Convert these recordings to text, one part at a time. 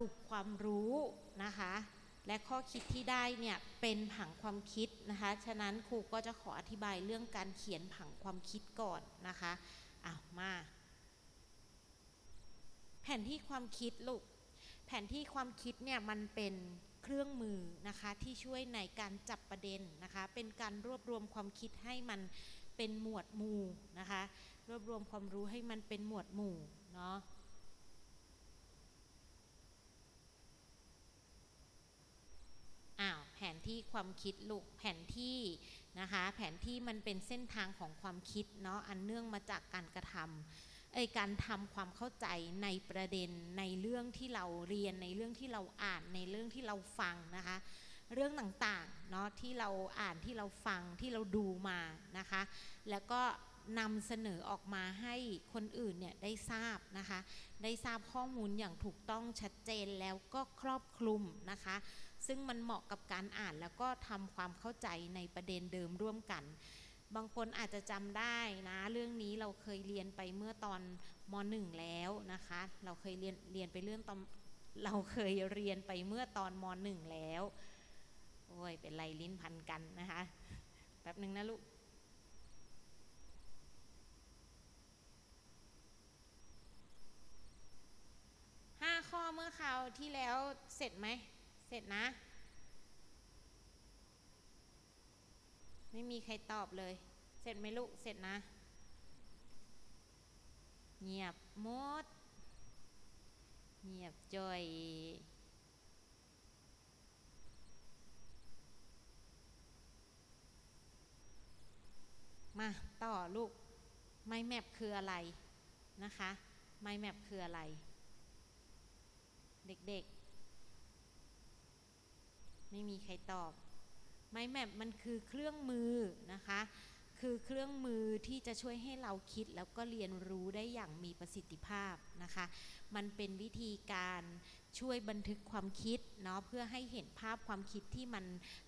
ลุกความรู้นะคะ และข้อคิดที่ได้เนี่ยเป็นผังความคิดนะคะ ฉะนั้นครูก็จะขออธิบายเรื่องการเขียนผังความคิดก่อนนะคะอ้าวมา แผนที่ความคิดลูก แผนที่ความคิดเนี่ยมันเป็นเครื่องมือนะคะที่ช่วยในการจับประเด็นนะคะ เป็นการรวบรวมความคิดให้มันเป็นหมวดหมู่นะคะ รวบรวมความรู้ให้มันเป็นหมวดหมู่เนาะ อ้าวแผนที่ความคิดลูกแผนที่นะคะ แผนที่มันเป็นเส้นทางของความคิดเนาะอันเนื่องมาจากการกระทำเอ้การทำความเข้าใจในประเด็นในเรื่องที่เราเรียนในเรื่องที่เราอ่านในเรื่องที่เราฟังนะคะ เรื่องต่างๆเนาะที่เราอ่านที่เราฟังที่เราดูมานะคะ แล้วก็นำเสนอออกมาให้คนอื่นเนี่ยได้ทราบนะคะ ได้ทราบข้อมูลอย่างถูกต้องชัดเจนแล้วก็ครอบคลุมนะคะ ซึ่งมันเหมาะกับการอ่านแล้วก็ทำความเข้าใจในประเด็นเดิมร่วมกัน บางคนอาจจะจำได้นะ เรื่องนี้เราเคยเรียนไปเมื่อตอนมหนึ่งแล้วนะคะ เราเคยเรียนเรียนไปเรื่องตอนเราเคยเรียนไปเมื่อตอนมหนึ่งแล้ว โอ้ย เป็นไรลิ้นพันกันนะคะ แป๊บหนึ่งนะลูกห้าข้อเมื่อคราวที่แล้วเสร็จไหม เสร็จนะ ไม่มีใครตอบเลย เสร็จไหมลูก เสร็จนะ เงียบมด เงียบจ่อยมาต่อลูกไมแมปคืออะไรนะคะไมแมปคืออะไร เด็กๆ ไม่มีใครตอบไมแมปมันคือเครื่องมือนะคะ คือเครื่องมือที่จะช่วยให้เราคิดแล้วก็เรียนรู้ได้อย่างมีประสิทธิภาพนะคะ มันเป็นวิธีการช่วยบันทึกความคิดเนาะเพื่อให้เห็นภาพความคิดที่มัน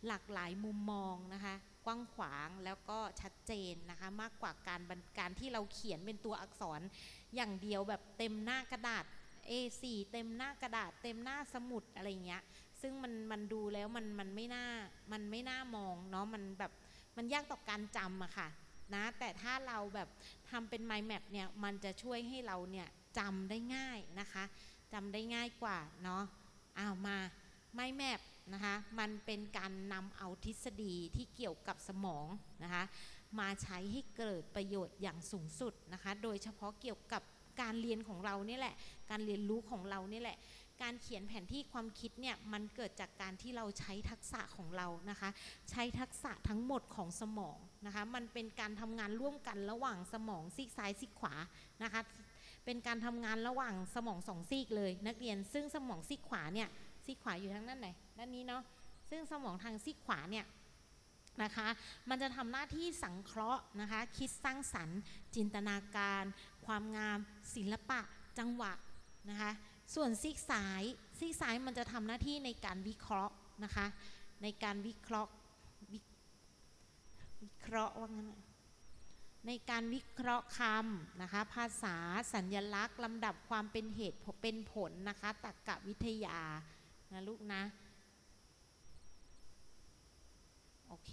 หลากหลายมุมมองนะคะ กว้างขวางแล้วก็ชัดเจนนะคะ มากกว่าการบันการที่เราเขียนเป็นตัวอักษรอย่างเดียวแบบเต็มหน้ากระดาษ A4 เต็มหน้ากระดาษ เต็มหน้าสมุดอะไรเงี้ย ซึ่งมันมันดูแล้วมันมันไม่น่ามันไม่น่ามองเนาะมันแบบมันยากต่อการจำอะค่ะนะแต่ถ้าเราแบบทำเป็น mind map เนี่ยมันจะช่วยให้เราเนี่ยจำได้ง่ายนะคะจำได้ง่ายกว่าเนาะอ้าวมา mind map นะคะมันเป็นการนำเอาทฤษฎีที่เกี่ยวกับสมองนะคะมาใช้ให้เกิดประโยชน์อย่างสูงสุดนะคะ โดยเฉพาะเกี่ยวกับการเรียนของเรานี่แหละ การเรียนรู้ของเรานี่แหละ การเขียนแผนที่ความคิดเนี่ยมันเกิดจากการที่เราใช้ทักษะของเรานะคะ ใช้ทักษะทั้งหมดของสมองนะคะ มันเป็นการทำงานร่วมกันระหว่างสมองซีกซ้ายซีกขวานะคะ เป็นการทำงานระหว่างสมองสองซีกเลย นักเรียนซึ่งสมองซีกขวาเนี่ยซีกขวาอยู่ทางด้านไหนด้านนี้เนาะซึ่งสมองทางซีกขวาเนี่ยนะคะ มันจะทำหน้าที่สังเคราะห์นะคะ คิดสร้างสรรค์ จินตนาการ ความงาม ศิลปะ จังหวะนะคะ ส่วนซีกซ้ายซีกซ้ายมันจะทำหน้าที่ในการวิเคราะห์นะคะ ในการวิเคราะห์วิเคราะห์ว่างั้นในการวิเคราะห์คำนะคะ ภาษาสัญญลักษณ์ลำดับความเป็นเหตุเป็นผลนะคะตรรกะวิทยานะลูกนะ โอเค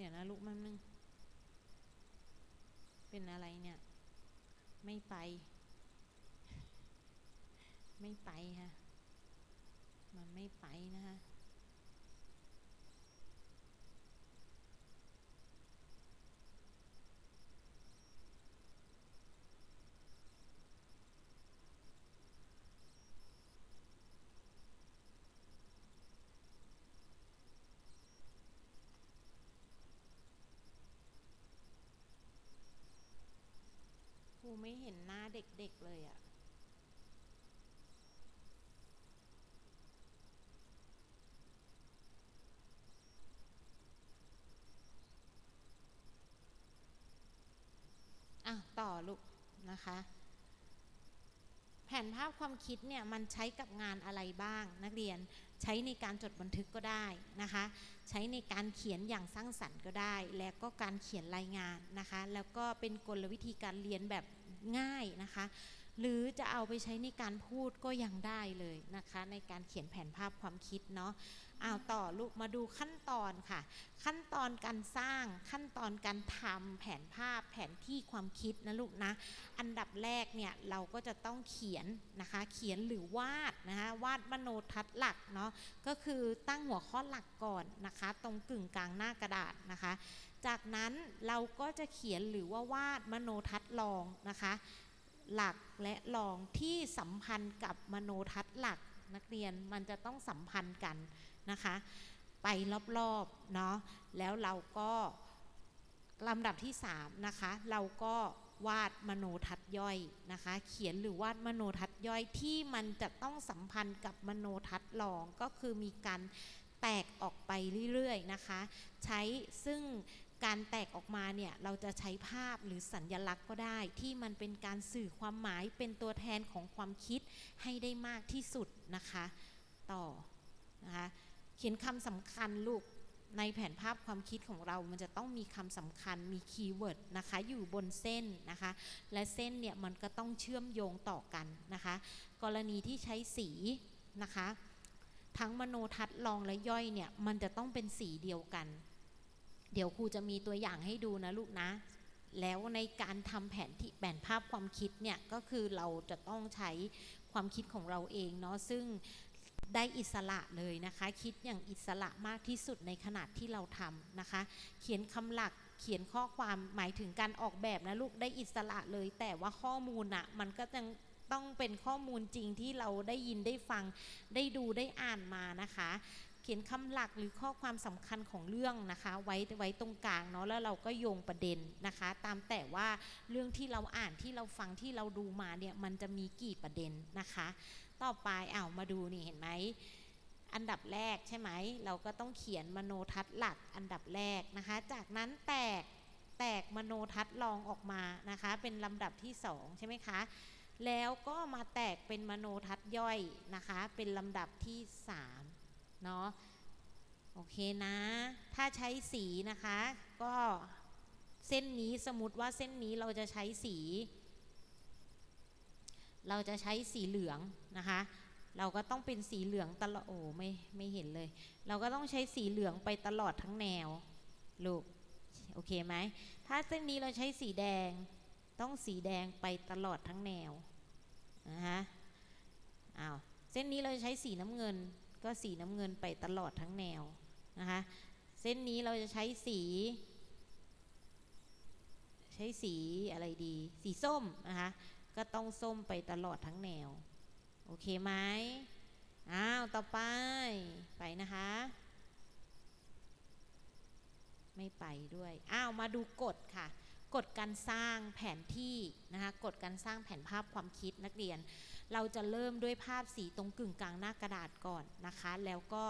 เนะลูกมันนึง เป็นอะไรเนี่ย ไม่ไป ไม่ไปฮะ มันไม่ไปนะคะ ครู ไม่เห็นหน้าเด็กๆเลยอะอะ ต่อลูกนะคะ แผนภาพความคิดเนี่ย มันใช้กับงานอะไรบ้าง นักเรียนใช้ในการจดบันทึกก็ได้นะคะ ใช้ในการเขียนอย่างสร้างสรรค์ก็ได้ และก็การเขียนรายงานนะคะ แล้วก็เป็นกลวิธีการเรียนแบบ ง่ายนะคะ หรือจะเอาไปใช้ในการพูดก็ยังได้เลยนะคะ ในการเขียนแผนภาพความคิดเนาะเอาต่อลูกมาดูขั้นตอนค่ะ ขั้นตอนการสร้างขั้นตอนการทำแผนภาพแผนที่ความคิดนะลูกนะ อันดับแรกเนี่ยเราก็จะต้องเขียนนะคะ เขียนหรือวาดนะคะวาดมโนทัศน์หลักเนาะก็คือตั้งหัวข้อหลักก่อนนะคะ ตรงกึ่งกลางหน้ากระดาษนะคะ จากนั้นเราก็จะเขียนหรือว่าวาดมโนทัศน์รองนะคะ หลักและรองที่สัมพันธ์กับมโนทัศน์หลักนักเรียนมันจะต้องสัมพันธ์กันนะคะ ไปรอบๆเนาะแล้วเราก็ลำดับที่3นะคะเราก็วาดมโนทัศน์ย่อยนะคะ เขียนหรือวาดมโนทัศน์ย่อยที่มันจะต้องสัมพันธ์กับมโนทัศน์รองก็คือมีการแตกออกไปเรื่อยๆนะคะ ใช้ซึ่ง การแตกออกมาเนี่ยเราจะใช้ภาพหรือสัญญลักษณ์ก็ได้ ที่มันเป็นการสื่อความหมายเป็นตัวแทนของความคิดให้ได้มากที่สุดนะคะ ต่อนะคะเขียนคำสำคัญลูกในแผนภาพความคิดของเรา มันจะต้องมีคำสำคัญ มีคีย์เวิร์ดนะคะ อยู่บนเส้นนะคะ และเส้นเนี่ยมันก็ต้องเชื่อมโยงต่อกันนะคะ กรณีที่ใช้สีนะคะ ทั้งมโนทัศน์รองและย่อยเนี่ย มันจะต้องเป็นสีเดียวกัน เดี๋ยวครูจะมีตัวอย่างให้ดูนะลูกนะ แล้วในการทำแผนที่แผนภาพความคิดเนี่ยก็คือเราจะต้องใช้ความคิดของเราเองเนาะซึ่งได้อิสระเลยนะคะ คิดอย่างอิสระมากที่สุดในขนาดที่เราทำนะคะ เขียนคำหลักเขียนข้อความหมายถึงการออกแบบนะลูกได้อิสระเลย แต่ว่าข้อมูลอะมันก็ยังต้องเป็นข้อมูลจริงที่เราได้ยินได้ฟังได้ดูได้อ่านมานะคะ เขียนคำหลักหรือข้อความสำคัญของเรื่องนะคะไว้ไว้ตรงกลางเนาะแล้วเราก็โยงประเด็นนะคะ ตามแต่ว่าเรื่องที่เราอ่านที่เราฟังที่เราดูมาเนี่ยมันจะมีกี่ประเด็นนะคะ ต่อไปอ้าวมาดูนี่เห็นไหมอันดับแรกใช่ไหมเราก็ต้องเขียนมโนทัศน์หลักอันดับแรกนะคะ จากนั้นแตกแตกมโนทัศน์รองออกมานะคะ เป็นลำดับที่สองใช่ไหมคะแล้วก็มาแตกเป็นมโนทัศน์ย่อยนะคะ เป็นลำดับที่สาม เนาะโอเคนะ ถ้าใช้สีนะคะ ก็เส้นนี้สมมติว่าเส้นนี้เราจะใช้สี เราจะใช้สีเหลืองนะคะ เราก็ต้องเป็นสีเหลืองตลอดโอ้ไม่ไม่เห็นเลย เราก็ต้องใช้สีเหลืองไปตลอดทั้งแนวลูกโอเคไหมถ้าเส้นนี้เราใช้สีแดง ต้องสีแดงไปตลอดทั้งแนวนะคะอ้าวเส้นนี้เราใช้สีน้ำเงิน ก็สีน้ำเงินไปตลอดทั้งแนวนะคะเส้นนี้เราจะใช้สี ใช้สีอะไรดี สีส้มนะคะก็ต้องส้มไปตลอดทั้งแนว โอเคไหมอ้าวต่อไปไปนะคะ ไม่ไปด้วยอ้าวมาดูกฎค่ะกฎการสร้างแผนที่นะคะกฎการสร้างแผนภาพความคิดนักเรียน เราจะเริ่มด้วยภาพสีตรงกึ่งกลางหน้ากระดาษก่อนนะคะ แล้วก็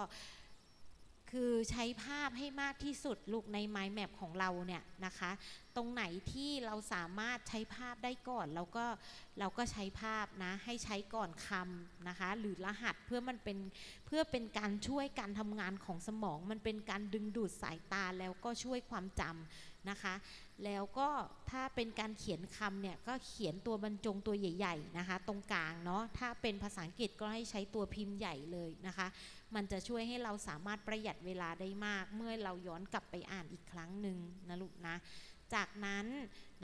คือใช้ภาพให้มากที่สุดลูกใน mind map ของเราเนี่ยนะคะ ตรงไหนที่เราสามารถใช้ภาพได้ก่อนเราก็เราก็ใช้ภาพนะให้ใช้ก่อนคำนะคะ หรือรหัสเพื่อมันเป็นเพื่อเป็นการช่วยการทำงานของสมอง มันเป็นการดึงดูดสายตาแล้วก็ช่วยความจำ นะคะ แล้วก็ถ้าเป็นการเขียนคำเนี่ยก็เขียนตัวบรรจงตัวใหญ่ๆนะคะ ตรงกลางเนาะถ้าเป็นภาษาอังกฤษก็ให้ใช้ตัวพิมพ์ใหญ่เลยนะคะ มันจะช่วยให้เราสามารถประหยัดเวลาได้มาก เมื่อเราย้อนกลับไปอ่านอีกครั้งหนึ่งนะลูกนะจากนั้น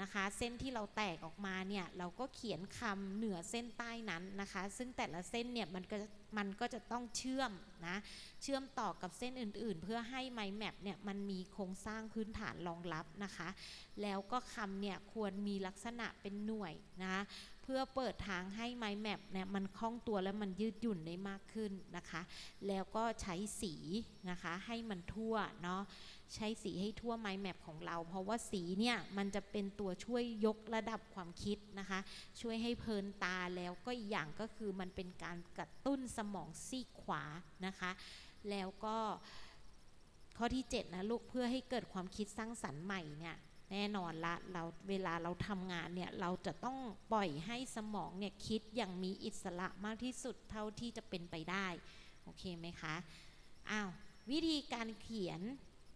นะคะเส้นที่เราแตกออกมาเนี่ยเราก็เขียนคำเหนือเส้นใต้นั้นนะคะ ซึ่งแต่ละเส้นเนี่ยมันก็ มันก็จะต้องเชื่อมนะเชื่อมต่อกับเส้นอื่นๆ เพื่อให้ไมแมปเนี่ยมันมีโครงสร้างพื้นฐานรองรับนะคะ แล้วก็คำเนี่ยควรมีลักษณะเป็นหน่วยนะเพื่อเปิดทางให้ไม้แมพเนี่ยมันคล่องตัวและมันยืดหยุ่นได้มากขึ้นนะคะ แล้วก็ใช้สีนะคะให้มันทั่วเนาะ ใช้สีให้ทั่ว mind map ของเรา เพราะว่าสีเนี่ยมันจะเป็นตัวช่วยยกระดับความคิดนะคะ ช่วยให้เพลินตาแล้วก็อีกอย่างก็คือมันเป็นการกระตุ้นสมองซีกขวานะคะ แล้วก็ข้อที่ 7 นะลูกเพื่อให้เกิดความคิดสร้างสรรค์ใหม่เนี่ยแน่นอนละเราเวลาเราทำงานเนี่ยเราจะต้องปล่อยให้สมองเนี่ยคิดอย่างมีอิสระมากที่สุดเท่าที่จะเป็นไปได้ โอเคไหมคะอ้าววิธีการเขียน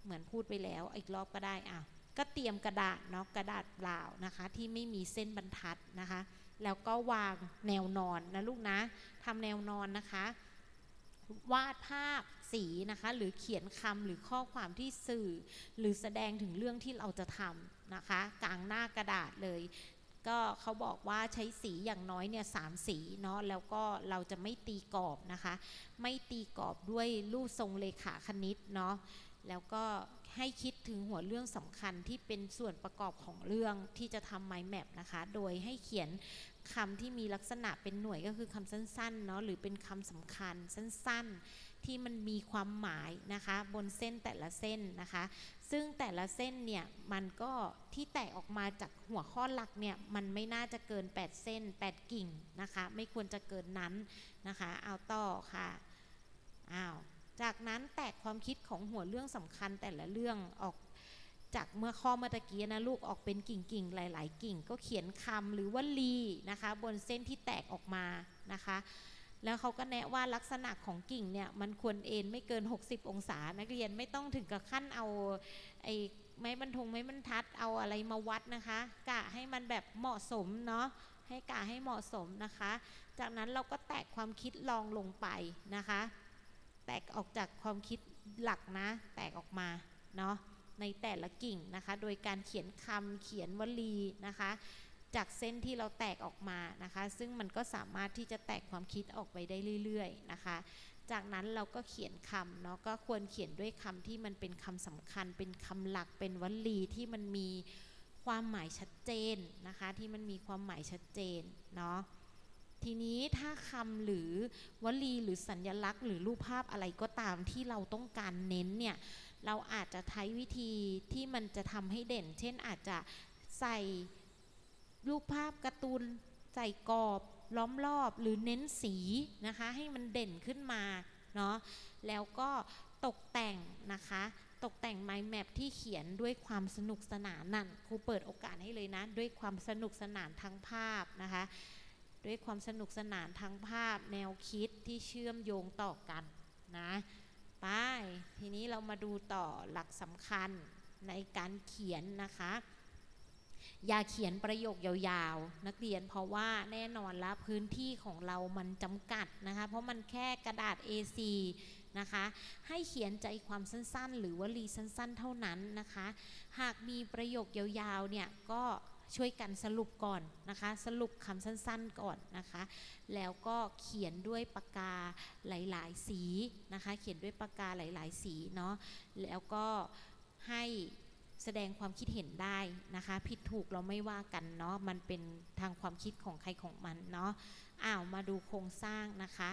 เหมือนพูดไปแล้วอีกรอบก็ได้อ้าวก็เตรียมกระดาษเนาะกระดาษเปล่านะคะ ที่ไม่มีเส้นบรรทัดนะคะ แล้วก็วางแนวนอนนะลูกนะทำแนวนอนนะคะ วาดภาพสีนะคะ หรือเขียนคำหรือข้อความที่สื่อ หรือแสดงถึงเรื่องที่เราจะทำนะคะ กลางหน้ากระดาษเลย ก็เขาบอกว่าใช้สีอย่างน้อยเนี่ยสามสีเนาะแล้วก็เราจะไม่ตีกรอบนะคะ ไม่ตีกรอบด้วยรูปทรงเลขาคณิตเนาะ แล้วก็ให้คิดถึงหัวเรื่องสำคัญที่เป็นส่วนประกอบของเรื่องที่จะทำ mind map นะคะ โดยให้เขียนคำที่มีลักษณะเป็นหน่วยก็คือคำสั้นๆเนาะหรือเป็นคำสำคัญสั้นๆ ที่มันมีความหมายนะคะ บนเส้นแต่ละเส้นนะคะ ซึ่งแต่ละเส้นเนี่ยมันก็ที่แตกออกมาจากหัวข้อหลักเนี่ยมันไม่น่าจะเกิน 8 เส้น 8 กิ่งนะคะ ไม่ควรจะเกินนั้นนะคะ เอาต่อค่ะอ้าว จากนั้นแตกความคิดของหัวเรื่องสำคัญแต่ละเรื่องออกจากเมื่อข้อเมื่อตะกี้นะลูกออกเป็นกิ่งๆ หลาย ๆ กิ่ง ก็เขียนคำหรือว่าลีนะคะ บนเส้นที่แตกออกมานะคะ แล้วเขาก็แนะว่าลักษณะของกิ่งเนี่ยมันควรเอ็นไม่เกิน 60 องศา นักเรียนไม่ต้องถึงกับขั้นเอาไอ้ไม้บรรทงไม้บรรทัดเอาอะไรมาวัดนะคะกะให้มันแบบเหมาะสมเนาะให้กะให้เหมาะสมนะคะ จากนั้นเราก็แตกความคิดลองลงไปนะคะ ตกออกจากความคิดหลักนะ แตกออกมาเนาะในแต่ละกิ่งนะคะ โดยการเขียนคำเขียนวลีนะคะ จากเส้นที่เราแตกออกมานะคะ ซึ่งมันก็สามารถที่จะแตกความคิดออกไปได้เรื่อยๆนะคะ จากนั้นเราก็เขียนคำเนาะก็ควรเขียนด้วยคำที่มันเป็นคำสำคัญ เป็นคำหลักเป็นวลีที่มันมีความหมายชัดเจนนะคะ ที่มันมีความหมายชัดเจนเนาะ ทีนี้ถ้าคำหรือวลีหรือสัญลักษณ์ หรือรูปภาพอะไรก็ตามที่เราต้องการเน้นเนี่ยเราอาจจะใช้วิธีที่มันจะทำให้เด่น เช่นอาจจะใส่รูปภาพการ์ตูนใส่กรอบล้อมรอบหรือเน้นสีนะคะ ให้มันเด่นขึ้นมาเนาะแล้วก็ตกแต่งนะคะ ตกแต่ง mind map ที่เขียนด้วยความสนุกสนานนั่นครูเปิดโอกาสให้เลยนะ ด้วยความสนุกสนานทางภาพนะคะ ด้วยความสนุกสนานทางภาพแนวคิดที่เชื่อมโยงต่อกันนะไปทีนี้เรามาดูต่อหลักสำคัญในการเขียนนะคะ อย่าเขียนประโยคยาวๆ นักเรียนเพราะว่าแน่นอนละพื้นที่ของเรามันจำกัดนะคะ เพราะมันแค่กระดาษ A4 นะคะ ให้เขียนใจความสั้นๆ หรือวลีสั้นๆ เท่านั้นนะคะ หากมีประโยคยาวๆ เนี่ยก็ ช่วยกันสรุปก่อนนะคะ สรุปคำสั้นๆก่อนนะคะ แล้วก็เขียนด้วยปากกาหลายๆสีนะคะ เขียนด้วยปากกาหลายๆสีเนาะแล้วก็ให้แสดงความคิดเห็นได้นะคะ ผิดถูกเราไม่ว่ากันเนาะมันเป็นทางความคิดของใครของมันเนาะอ้าวมาดูโครงสร้างนะคะ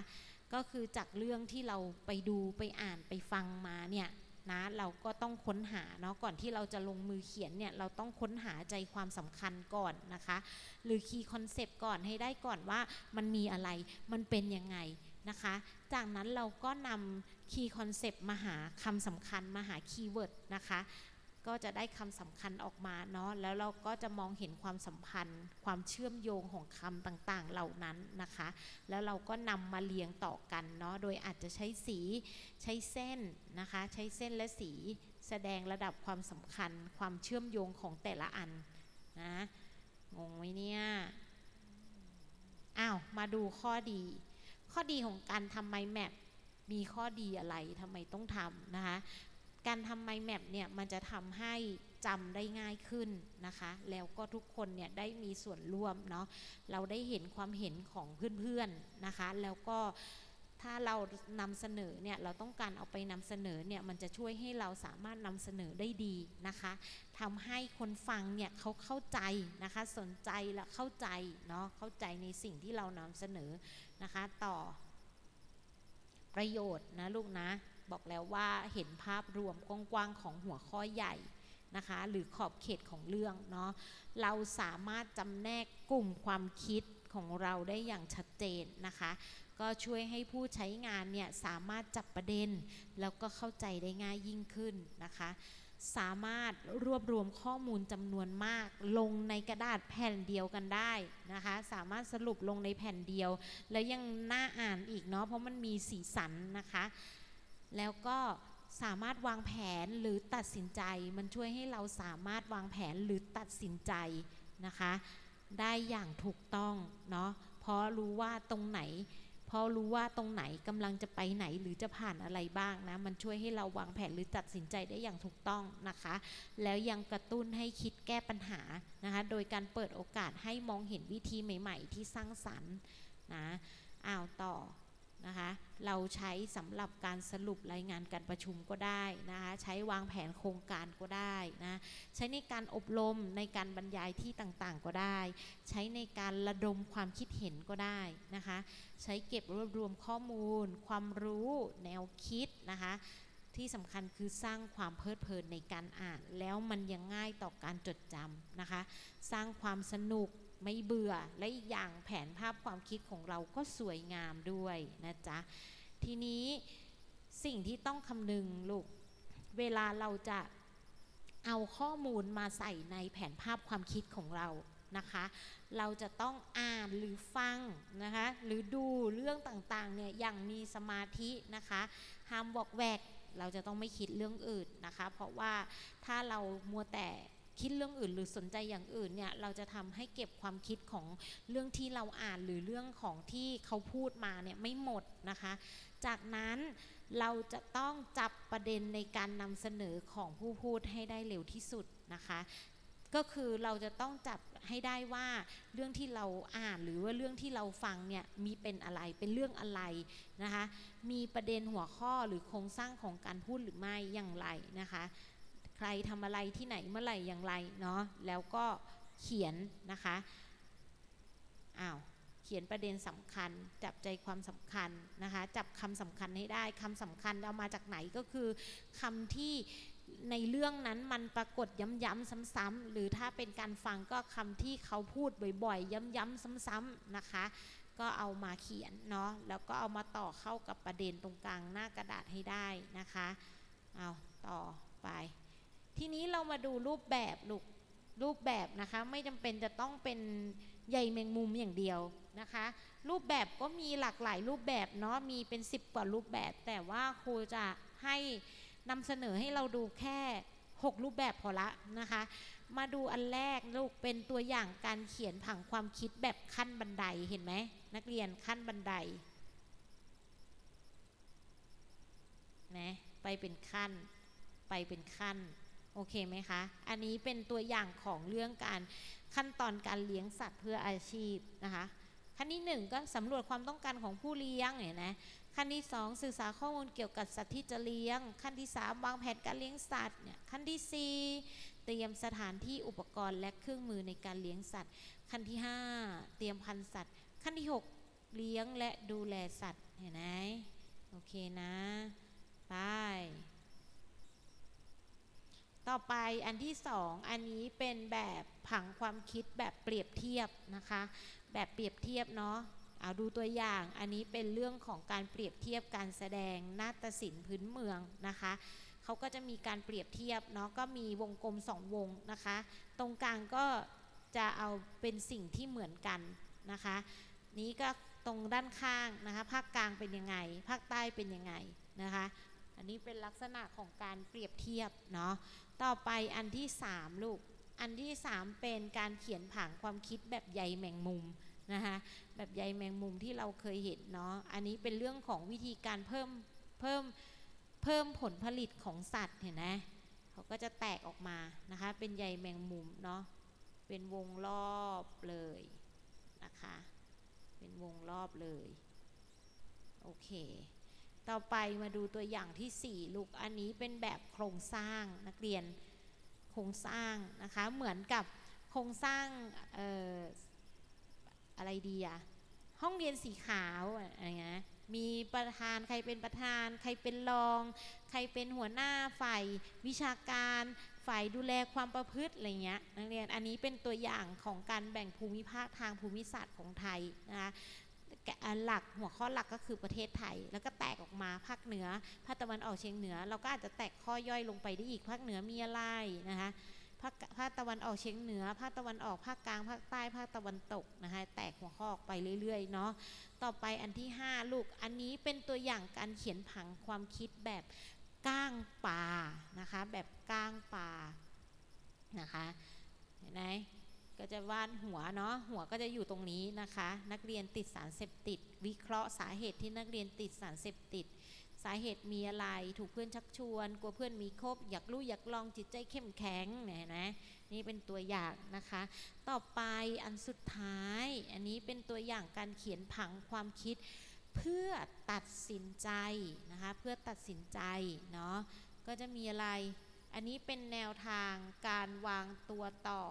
ก็คือจากเรื่องที่เราไปดูไปอ่านไปฟังมาเนี่ย นะ เราก็ต้องค้นหาเนาะก่อนที่เราจะลงมือเขียนเนี่ยเราต้องค้นหาใจความสำคัญก่อนนะคะ หรือคีย์คอนเซปต์ก่อนให้ได้ก่อนว่ามันมีอะไรมันเป็นยังไงนะคะ จากนั้นเราก็นำคีย์คอนเซปต์มาหาคำสำคัญมาหาคีย์เวิร์ดนะคะ ก็จะได้คำสำคัญออกมาเนาะแล้วเราก็จะมองเห็นความสัมพันธ์ ความเชื่อมโยงของคำต่างๆ เหล่านั้นนะคะ แล้วเราก็นำมาเรียงต่อกันเนาะโดยอาจจะใช้สีใช้เส้นนะคะ ใช้เส้นและสีแสดงระดับความสำคัญ ความเชื่อมโยงของแต่ละอันนะงงไหมเนี่ยอ้าวมาดูข้อดี ข้อดีของการทำ mind map มีข้อดีอะไรทำไมต้องทำนะคะ การทำ mind map เนี่ยมันจะทำให้จำได้ง่ายขึ้นนะคะ แล้วก็ทุกคนเนี่ยได้มีส่วนร่วมเนาะเราได้เห็นความเห็นของเพื่อนๆนะคะ แล้วก็ถ้าเรานำเสนอเนี่ยเราต้องการเอาไปนำเสนอเนี่ยมันจะช่วยให้เราสามารถนำเสนอได้ดีนะคะทำให้คนฟังเนี่ยเขาเข้าใจนะคะสนใจและเข้าใจเนาะเข้าใจในสิ่งที่เรานำเสนอนะคะ ต่อประโยชน์นะลูกนะ บอกแล้วว่าเห็นภาพรวมกว้างๆของหัวข้อใหญ่นะคะ หรือขอบเขตของเรื่องเนาะเราสามารถจำแนกกลุ่มความคิดของเราได้อย่างชัดเจนนะคะ ก็ช่วยให้ผู้ใช้งานเนี่ยสามารถจับประเด็น แล้วก็เข้าใจได้ง่ายยิ่งขึ้นนะคะ สามารถรวบรวมข้อมูลจำนวนมาก ลงในกระดาษแผ่นเดียวกันได้นะคะ สามารถสรุปลงในแผ่นเดียว แล้วยังน่าอ่านอีกเนาะเพราะมันมีสีสันนะคะ แล้วก็สามารถวางแผนหรือตัดสินใจ มันช่วยให้เราสามารถวางแผนหรือตัดสินใจนะคะ ได้อย่างถูกต้องเนาะเพราะรู้ว่าตรงไหนเพราะรู้ว่าตรงไหนกำลังจะไปไหนหรือจะผ่านอะไรบ้างนะ มันช่วยให้เราวางแผนหรือตัดสินใจได้อย่างถูกต้องนะคะ แล้วยังกระตุ้นให้คิดแก้ปัญหานะคะ โดยการเปิดโอกาสให้มองเห็นวิธีใหม่ ๆ ที่สร้างสรรค์นะอ้าวต่อ นะคะเราใช้สำหรับการสรุปรายงานการประชุมก็ได้นะคะใช้วางแผนโครงการก็ได้นะใช้ในการอบรมในการบรรยายที่ต่างๆก็ได้ ใช้ในการระดมความคิดเห็นก็ได้นะคะใช้เก็บรวบรวมข้อมูล ความรู้แนวคิดนะคะที่สำคัญคือสร้างความเพลิดเพลินในการอ่าน แล้วมันยังง่ายต่อการจดจำนะคะ สร้างความสนุก ไม่เบื่อและอีกอย่างแผนภาพความคิดของเราก็สวยงามด้วยนะจ๊ะ ทีนี้สิ่งที่ต้องคำนึงลูก เวลาเราจะเอาข้อมูลมาใส่ในแผนภาพความคิดของเรานะคะ เราจะต้องอ่านหรือฟังนะคะ หรือดูเรื่องต่างๆเนี่ยอย่างมีสมาธินะคะห้ามบอกแวกเราจะต้องไม่คิดเรื่องอื่นนะคะ เพราะว่าถ้าเรามัวแต่ คิดเรื่องอื่น หรือสนใจอย่างอื่นเนี่ยเราจะทำให้เก็บความคิดของเรื่องที่เราอ่านหรือเรื่องของที่เขาพูดมาเนี่ยไม่หมดนะคะ จากนั้นเราจะต้องจับประเด็นในการนำเสนอของผู้พูดให้ได้เร็วที่สุดนะคะก็คือเราจะต้องจับให้ได้ว่าเรื่องที่เราอ่านหรือว่าเรื่องที่เราฟังเนี่ยมีเป็นอะไรเป็นเรื่องอะไรนะคะ มีประเด็นหัวข้อหรือโครงสร้างของการพูดหรือไม่อย่างไรนะคะ ใครทำอะไรที่ไหนเมื่อไหร่อย่างไรเนาะแล้วก็เขียนนะคะอ้าวเขียนประเด็นสำคัญ จับใจความสำคัญนะคะจับคำสำคัญให้ได้คำสำคัญเอามาจากไหนก็คือคำที่ในเรื่องนั้นมันปรากฏย้ำๆซ้ำๆหรือถ้าเป็นการฟังก็คำที่เขาพูดบ่อยๆ ย้ำๆซ้ำๆนะคะ ก็เอามาเขียนเนาะแล้วก็เอามาต่อเข้ากับประเด็นตรงกลางหน้ากระดาษให้ได้นะคะเอาต่อไป ทีนี้เรามาดูรูปแบบลูกรูปแบบนะคะไม่จำเป็นจะต้องเป็นใยแมงมุมอย่างเดียวนะคะ รูปแบบก็มีหลากหลายรูปแบบเนาะมีเป็น 10 กว่ารูปแบบ แต่ว่าครูจะให้นำเสนอให้เราดูแค่ 6 รูปแบบพอละนะคะ มาดูอันแรกลูกเป็นตัวอย่างการเขียนผังความคิดแบบขั้นบันไดเห็นไหมนักเรียนขั้นบันไดนะไปเป็นขั้น ไปเป็นขั้น โอเคไหมคะ อันนี้เป็นตัวอย่างของเรื่องการขั้นตอนการเลี้ยงสัตว์เพื่ออาชีพนะคะ ขั้นที่หนึ่งก็สำรวจความต้องการของผู้เลี้ยงเห็นไหมขั้นที่สองศึกษาข้อมูลเกี่ยวกับสัตว์ที่จะเลี้ยง ขั้นที่สามวางแผนการเลี้ยงสัตว์เนี่ยขั้นที่สี่เตรียมสถานที่อุปกรณ์และเครื่องมือในการเลี้ยงสัตว์ ขั้นที่ห้าเตรียมพันธุ์สัตว์ ขั้นที่หกเลี้ยงและดูแลสัตว์เห็นไหมโอเคนะ ไป ต่อไปอันที่สองอันนี้เป็นแบบผังความคิดแบบเปรียบเทียบนะคะ แบบเปรียบเทียบเนาะเอาดูตัวอย่างอันนี้เป็นเรื่องของการเปรียบเทียบการแสดงนาฏศิลป์พื้นเมืองนะคะเขาก็จะมีการเปรียบเทียบเนาะก็มีวงกลมสองวงนะคะ ตรงกลางก็จะเอาเป็นสิ่งที่เหมือนกันนะคะ นี้ก็ตรงด้านข้างนะคะภาคกลางเป็นยังไงภาคใต้เป็นยังไงนะคะ อันนี้เป็นลักษณะของการเปรียบเทียบเนาะต่อไปอันที่สามลูกอันที่สามเป็นการเขียนผังความคิดแบบใยแมงมุมนะคะแบบใยแมงมุมที่เราเคยเห็นเนาะอันนี้เป็นเรื่องของวิธีการเพิ่มเพิ่มเพิ่มผลผลิตของสัตว์เห็นไหมเขาก็จะแตกออกมานะคะเป็นใยแมงมุมเนาะเป็นวงรอบเลยนะคะเป็นวงรอบเลยโอเค ต่อไปมาดูตัวอย่างที่ 4 ลูก อันนี้เป็นแบบโครงสร้างนักเรียนโครงสร้างนะคะ เหมือนกับโครงสร้างอออะไรดีอะห้องเรียนสีขาวอะไรเงี้ยมีประธานใครเป็นประธาน ใครเป็นรอง ใครเป็นหัวหน้าฝ่ายวิชาการ ฝ่ายดูแลความประพฤติอะไรเงี้ยนักเรียนอันนี้เป็นตัวอย่างของการแบ่งภูมิภาคทางภูมิศาสตร์ของไทยนะคะ หลักหัวข้อหลักก็คือประเทศไทย แล้วก็แตกออกมาภาคเหนือภาคตะวันออกเฉียงเหนือ เราก็อาจจะแตกข้อย่อยลงไปได้อีกภาคเหนือมีอะไรนะคะภาคภาคตะวันออกเฉียงเหนือ ภาคตะวันออกภาคกลางภาคใต้ภาคตะวันตกนะคะแตกหัวข้อออกไปเรื่อยๆเนาะต่อไปอันที่ 5 ลูกอันนี้เป็นตัวอย่างการเขียนผังความคิดแบบก้างป่านะคะแบบก้างป่านะคะเห็นไหม ก็จะวาดหัวเนาะหัวก็จะอยู่ตรงนี้นะคะ นักเรียนติดสารเสพติด วิเคราะห์สาเหตุที่นักเรียนติดสารเสพติด สาเหตุมีอะไรถูกเพื่อนชักชวนกลัวเพื่อนมีคบ อยากรู้อยากลองจิตใจเข้มแข็งเนี่ยนะนี่เป็นตัวอย่างนะคะ ต่อไปอันสุดท้าย อันนี้เป็นตัวอย่างการเขียนผังความคิด เพื่อตัดสินใจนะคะเพื่อตัดสินใจเนาะก็จะมีอะไร อันนี้เป็นแนวทางการวางตัวต่อ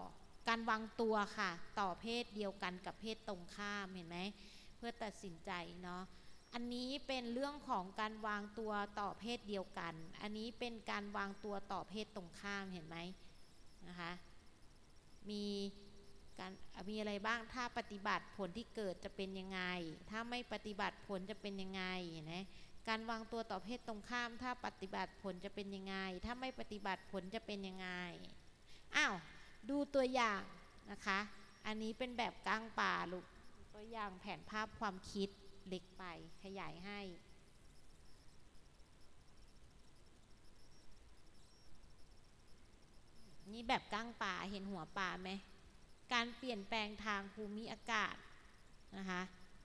การวางตัวค่ะ ต่อเพศเดียวกันกับเพศตรงข้ามเห็นไหมเพื่อตัดสินใจเนาะอันนี้เป็นเรื่องของการวางตัวต่อเพศเดียวกัน อันนี้เป็นการวางตัวต่อเพศตรงข้ามเห็นไหมนะคะมีการมีอะไรบ้างถ้าปฏิบัติผลที่เกิดจะเป็นยังไง ถ้าไม่ปฏิบัติผลจะเป็นยังไงเห็นไหมการวางตัวต่อเพศตรงข้าม ถ้าปฏิบัติผลจะเป็นยังไง ถ้าไม่ปฏิบัติผลจะเป็นยังไงอ้าว ดูตัวอย่างนะคะ อันนี้เป็นแบบกลางป่าลูก ตัวอย่างแผนภาพความคิดเล็กไปขยายให้ นี่แบบกลางป่าเห็นหัวป่าไหม การเปลี่ยนแปลงทางภูมิอากาศนะคะ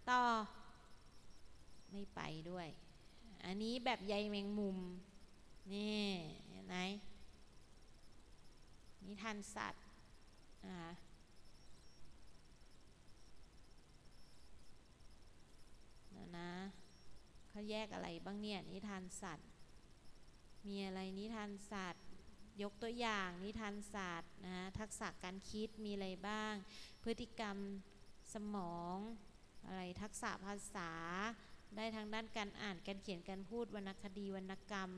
ต่อ ไม่ไปด้วย อันนี้แบบใยแมงมุม นี่เห็นไหมนิทานสัตว นะคะเดี๋ยวนะเขาแยกอะไรบ้างเนี่ย นิทานสัตว์ มีอะไรนิทานสัตว์ ยกตัวอย่างนิทานศาสตร์นะทักษะการคิดมีอะไรบ้าง พฤติกรรมสมองอะไรทักษะภาษา ได้ทางด้านการอ่านการเขียนการพูดวรรณคดีวรรณกรรม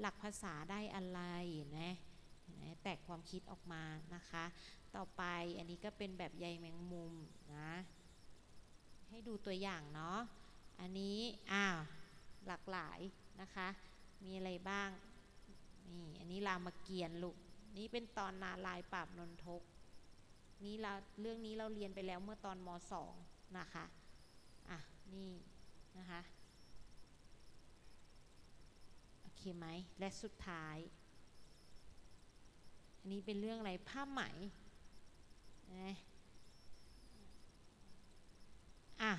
หลักภาษาได้อะไรนะแตกความคิดออกมานะคะ ต่อไปอันนี้ก็เป็นแบบใยแมงมุมนะ ให้ดูตัวอย่างเนาะ อันนี้อ้าวหลากหลายนะคะ มีอะไรบ้าง นี่อันนี้รามเกียรติ์ลูก นี่เป็นตอนนาลายปราบนนทก นี่เราเรื่องนี้เราเรียนไปแล้วเมื่อตอนมสองนะคะ อะนี่นะคะ โอเคไหม และสุดท้าย อันนี้เป็นเรื่องอะไรผ้าไหม อะ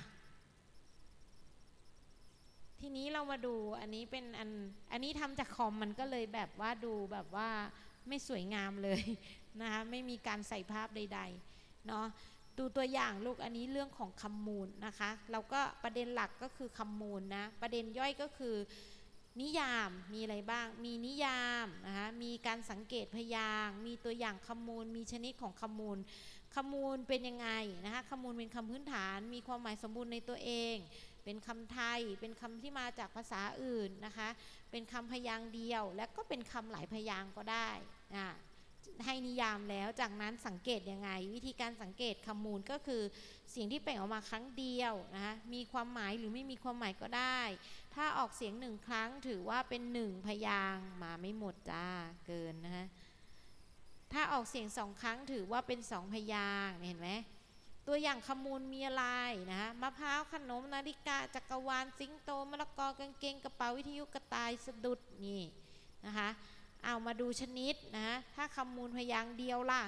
ทีนี้เรามาดูอันนี้เป็นอันอันนี้ทำจากคอมมันก็เลยแบบว่าดูแบบว่าไม่สวยงามเลยนะคะไม่มีการใส่ภาพใดๆเนาะดูตัวอย่างลูกอันนี้เรื่องของคำมูลนะคะ เราก็ประเด็นหลักก็คือคำมูลนะประเด็นย่อยก็คือ นิยามมีอะไรบ้าง มีนิยามนะคะมีการสังเกตพยางมีตัวอย่างคำมูล มีชนิดของคำมูล คำมูลเป็นยังไงนะคะคำมูลเป็นคำพื้นฐาน มีความหมายสมบูรณ์ในตัวเอง เป็นคำไทย เป็นคำที่มาจากภาษาอื่นนะคะ เป็นคำพยางค์เดียว และก็เป็นคำหลายพยางค์ก็ได้อ่าให้นิยามแล้วจากนั้นสังเกตยังไง วิธีการสังเกตคำมูลก็คือเสียงที่เปล่งออกมาครั้งเดียวนะคะมีความหมายหรือไม่มีความหมายก็ได้ ถ้าออกเสียงหนึ่งครั้งถือว่าเป็นหนึ่งพยางค์มาไม่หมดจ้าเกินนะคะ ถ้าออกเสียงสองครั้งถือว่าเป็นสองพยางเห็นไหมตัวอย่างคำมูลมีอะไรนะคะมะพร้าวขนมนาฬิกาจักรวาลสิงโตมะละกอกางเกงกระเป๋าวิทยุกระต่ายสะดุดนี่นะคะเอามาดูชนิดนะถ้าคำมูลพยางเดียวล่ะ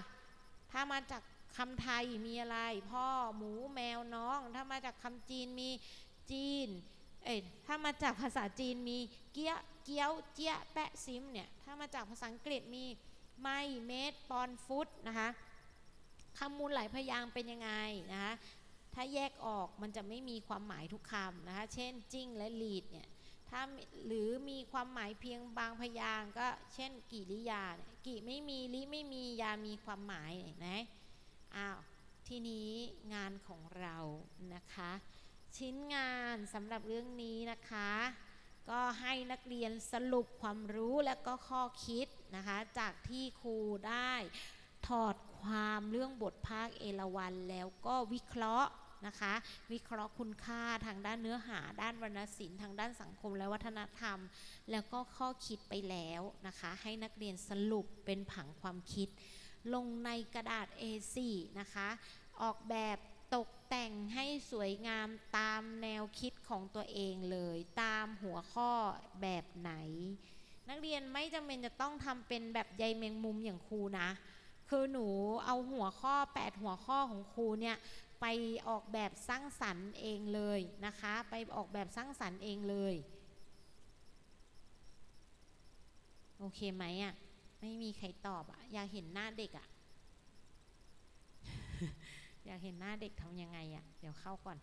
ถ้ามาจากคำไทยมีอะไร พ่อหมูแมวน้อง ถ้ามาจากคำจีนมีจีนเอ้ยถ้ามาจากภาษาจีนมีเกี้ยเกี้ยวเจี้ยแปะซิมเนี่ยถ้ามาจากภาษาอังกฤษมี ไมเมตรปอนฟุตนะคะคำมูลหลายพยางเป็นยังไงนะคะถ้าแยกออกมันจะไม่มีความหมายทุกคำนะคะ เช่นจิ้งและลีดเนี่ยถ้าหรือมีความหมายเพียงบางพยางก็เช่นกิริยาเนี่ยกิไม่มีลิไม่มียามีความหมายนะอ้าวทีนี้งานของเรานะคะ ชิ้นงานสำหรับเรื่องนี้นะคะ ก็ให้นักเรียนสรุปความรู้และก็ข้อคิดนะคะ จากที่ครูได้ถอดความเรื่องบทภาคเอราวันแล้วก็วิเคราะห์นะคะ วิเคราะห์คุณค่าทางด้านเนื้อหา ด้านวรรณศิลป์ทางด้านสังคมและวัฒนธรรม แล้วก็ข้อคิดไปแล้วนะคะ ให้นักเรียนสรุปเป็นผังความคิด ลงในกระดาษ A4 นะคะ ออกแบบ แต่งให้สวยงามตามแนวคิดของตัวเองเลย ตามหัวข้อแบบไหน นักเรียนไม่จำเป็นจะต้องทำเป็นแบบใยแมงมุมอย่างครูนะ คือหนูเอาหัวข้อ 8 หัวข้อของครูเนี่ยไปออกแบบสร้างสรรค์เองเลยนะคะ ไปออกแบบสร้างสรรค์เองเลยโอเคไหมอะ่ะไม่มีใครตอบอะ่ะอยากเห็นหน้าเด็กอะ่ะ อยากเห็นหน้าเด็กทำยังไงอะ่ะ เดี๋ยวเข้าก่อน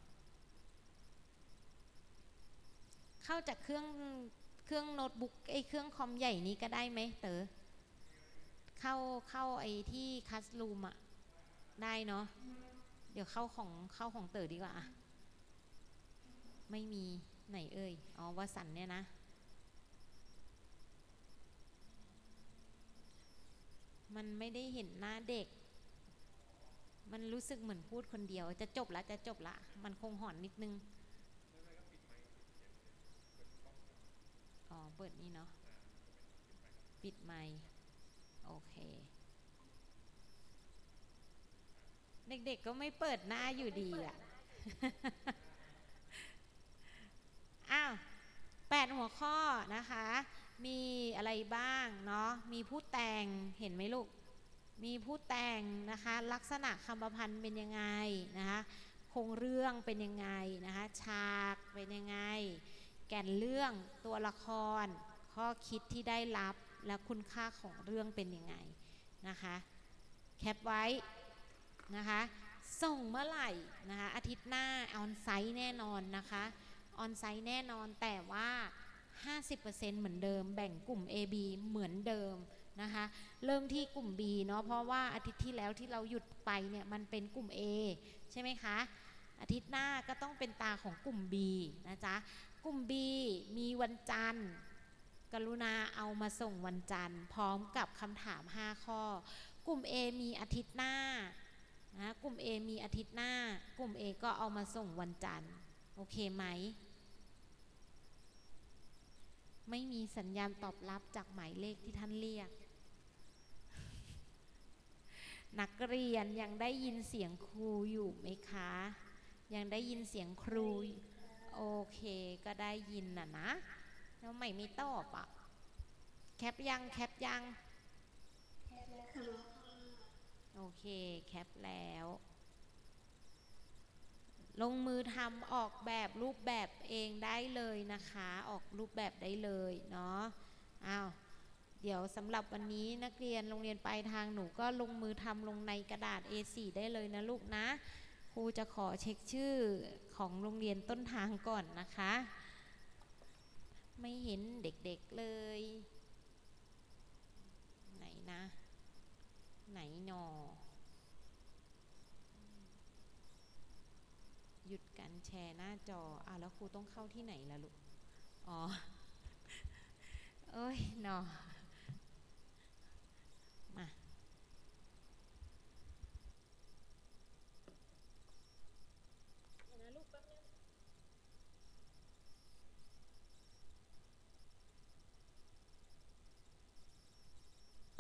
เข้าจากเครื่องเครื่องโน้ตบุ๊กไอ้เครื่องคอมใหญ่นี้ก็ได้ไหมเต๋อเข้าเข้าไอ้ที่คัสลูมอะได้เนาะเดี๋ยวเข้าของเข้าของเต๋อดีกว่าอะไม่มีไหนเอ่ยอ๋อวสันเนี่ยนะมันไม่ได้เห็นหน้าเด็ก มันรู้สึกเหมือนพูดคนเดียว จะจบละจะจบละ มันคงหอนนิดนึงอ๋อเปิดนี่เนาะปิดไมค์โอเค เด็กๆก็ไม่เปิดหน้าอยู่ดีอะอ้าวแปดหัวข้อนะคะ มีอะไรบ้างเนาะมีผู้แต่งเห็นไหมลูก มีผู้แต่งนะคะลักษณะคำประพันธ์เป็นยังไงนะคะโครงเรื่องเป็นยังไงนะคะฉากเป็นยังไง แก่นเรื่องตัวละคร ข้อคิดที่ได้รับและคุณค่าของเรื่องเป็นยังไงนะคะแคปไว้นะคะส่งเมื่อไหร่นะคะอาทิตย์หน้าออนไซต์แน่นอนนะคะออนไซต์แน่นอนแต่ว่า 50%เหมือนเดิม แบ่งกลุ่ม AB เหมือนเดิม นะคะเริ่มที่กลุ่ม B เนาะเพราะว่าอาทิตย์ที่แล้วที่เราหยุดไปเนี่ยมันเป็นกลุ่ม A ใช่ไหมคะอาทิตย์หน้าก็ต้องเป็นตาของกลุ่ม B นะจ๊ะกลุ่ม B มีวันจันทร์ กรุณาเอามาส่งวันจันทร์ พร้อมกับคำถาม 5 ข้อ กลุ่ม A มีอาทิตย์หน้านะกลุ่ม A มีอาทิตย์หน้า กลุ่ม A ก็เอามาส่งวันจันทร์โอเคไหม ไม่มีสัญญาณตอบรับจากหมายเลขที่ท่านเรียก นักเรียนยังได้ยินเสียงครูอยู่ไหมคะ ยังได้ยินเสียงครู โอเค ก็ได้ยินน่ะนะแล้วไม่ไม่ตอบอะ แคปยัง แคปยัง โอเค แคปแล้ว ลงมือทำออกแบบรูปแบบเองได้เลยนะคะ ออกรูปแบบได้เลยเนาะ อ้าว เดี๋ยวสำหรับวันนี้นักเรียนโรงเรียนปลายทางหนูก็ลงมือทำลงในกระดาษ A4 ได้เลยนะลูกนะ ครูจะขอเช็คชื่อของโรงเรียนต้นทางก่อนนะคะ ไม่เห็นเด็กๆเลย ไหนนะ ไหนหนอ หยุดการแชร์หน้าจออะแล้วครูต้องเข้าที่ไหนล่ะลูก อ๋อ เอ้ยหนอ